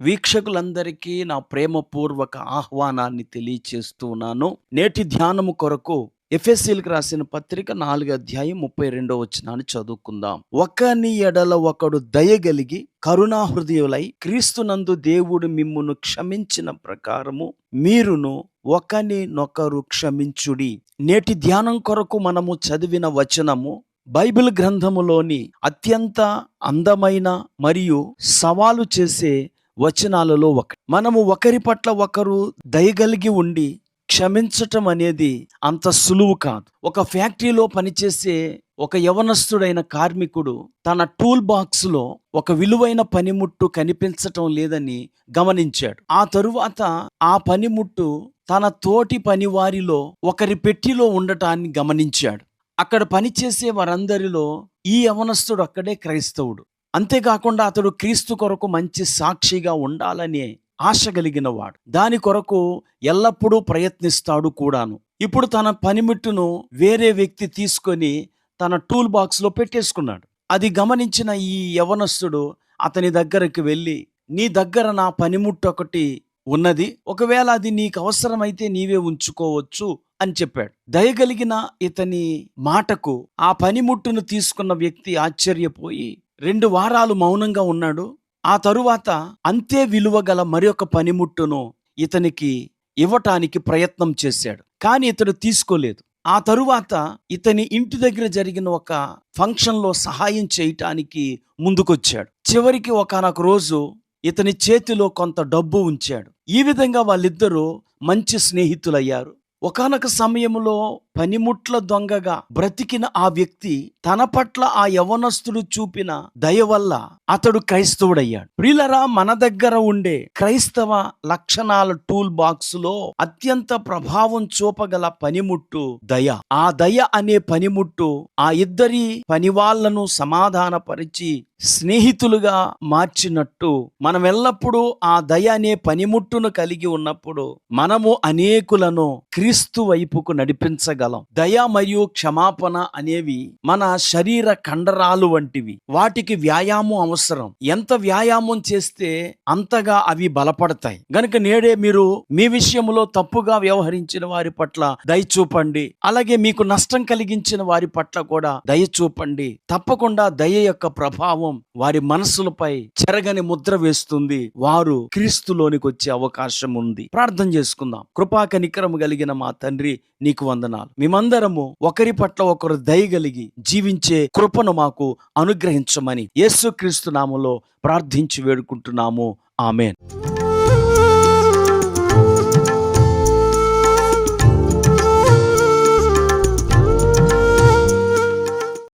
వీక్షకులందరికీ నా ప్రేమపూర్వక ఆహ్వానాన్ని తెలియచేస్తున్నాను నేటి ధ్యానము కొరకు ఎఫ్ఎస్సీలకు రాసిన పత్రిక నాలుగు అధ్యాయం ముప్పై రెండో వచనాన్ని చదువుకుందాం. ఒకని ఎడల ఒకడు దయగలిగి కరుణా హృదయులై క్రీస్తునందు దేవుడు మిమ్మును క్షమించిన ప్రకారము మీరును ఒకని నొకరు క్షమించుడి. నేటి ధ్యానం కొరకు మనము చదివిన వచనము బైబిల్ గ్రంథములోని అత్యంత అందమైన మరియు సవాలు చేసే వచనాలలో ఒకటి. మనము ఒకరి పట్ల ఒకరు దయగలిగి ఉండి క్షమించటం అనేది అంత సులువు కాదు. ఒక ఫ్యాక్టరీలో పనిచేసే ఒక యవనస్తుడైన కార్మికుడు తన టూల్ బాక్స్లో ఒక విలువైన పనిముట్టు కనిపించటం లేదని గమనించాడు. ఆ తరువాత ఆ పనిముట్టు తన తోటి పనివారిలో ఒకరి పెట్టిలో ఉండటాన్ని గమనించాడు. అక్కడ పనిచేసే వారందరిలో ఈ యవనస్తుడు అక్కడే క్రైస్తవుడు. అంతేకాకుండా అతడు క్రీస్తు కొరకు మంచి సాక్షిగా ఉండాలనే ఆశ కలిగిన వాడు దాని కొరకు ఎల్లప్పుడూ ప్రయత్నిస్తాడు కూడాను. ఇప్పుడు తన పనిముట్టును వేరే వ్యక్తి తీసుకొని తన టూల్ బాక్స్లో పెట్టేసుకున్నాడు. అది గమనించిన ఈ యవనస్తుడు అతని దగ్గరికి వెళ్ళి నీ దగ్గర నా పనిముట్టు ఒకటి ఉన్నది. ఒకవేళ అది నీకు అవసరమైతే నీవే ఉంచుకోవచ్చు అని చెప్పాడు. దయగలిగిన ఇతని మాటకు ఆ పనిముట్టును తీసుకున్న వ్యక్తి ఆశ్చర్యపోయి రెండు వారాలు మౌనంగా ఉన్నాడు. ఆ తరువాత అంతే విలువ గల మరొక పనిముట్టును ఇతనికి ఇవ్వటానికి ప్రయత్నం చేశాడు. కానీ ఇతడు తీసుకోలేదు. ఆ తరువాత ఇతని ఇంటి దగ్గర జరిగిన ఒక ఫంక్షన్లో సహాయం చేయటానికి ముందుకొచ్చాడు. చివరికి ఒకనొక రోజు ఇతని చేతిలో కొంత డబ్బు ఉంచాడు. ఈ విధంగా వాళ్ళిద్దరూ మంచి స్నేహితులయ్యారు. ఒకనొక సమయంలో పనిముట్ల దొంగగా బ్రతికిన ఆ వ్యక్తి తన పట్ల ఆ యవనస్తుడు చూపిన దయ వల్ల అతడు క్రైస్తవుడయ్యాడు. ప్రిలరా మన దగ్గర ఉండే క్రైస్తవ లక్షణాల టూల్ బాక్స్లో అత్యంత ప్రభావం చూపగల పనిముట్టు దయ. ఆ దయ అనే పనిముట్టు ఆ ఇద్దరి పనివాళ్ళను సమాధానపరిచి స్నేహితులుగా మార్చినట్టు మనం ఎల్లప్పుడూ ఆ దయ అనే పనిముట్టును కలిగి ఉన్నప్పుడు మనము అనేకులను క్రీస్తు వైపుకు నడిపించగలం. దయ మరియు క్షమాపణ అనేవి మన శరీర కండరాలు వంటివి. వాటికి వ్యాయామం అవసరం. ఎంత వ్యాయామం చేస్తే అంతగా అవి బలపడతాయి. గనుక నేడే మీరు మీ విషయంలో తప్పుగా వ్యవహరించిన వారి పట్ల దయ చూపండి. అలాగే మీకు నష్టం కలిగించిన వారి పట్ల కూడా దయ చూపండి. తప్పకుండా దయ యొక్క ప్రభావం వారి మనస్సులపై చెరగని ముద్ర వేస్తుంది. వారు క్రీస్తులోనికి వచ్చే అవకాశం ఉంది. ప్రార్థన చేసుకుందాం. కృపా నిక్రము కలిగిన మా తండ్రి నీకు వందనాలు. మేమందరము ఒకరి పట్ల ఒకరు దయ కలిగి జీవించే కృపను మాకు అనుగ్రహించమని యేసుక్రీస్తు నామలో ప్రార్థించి వేడుకుంటున్నాము. ఆమెన్.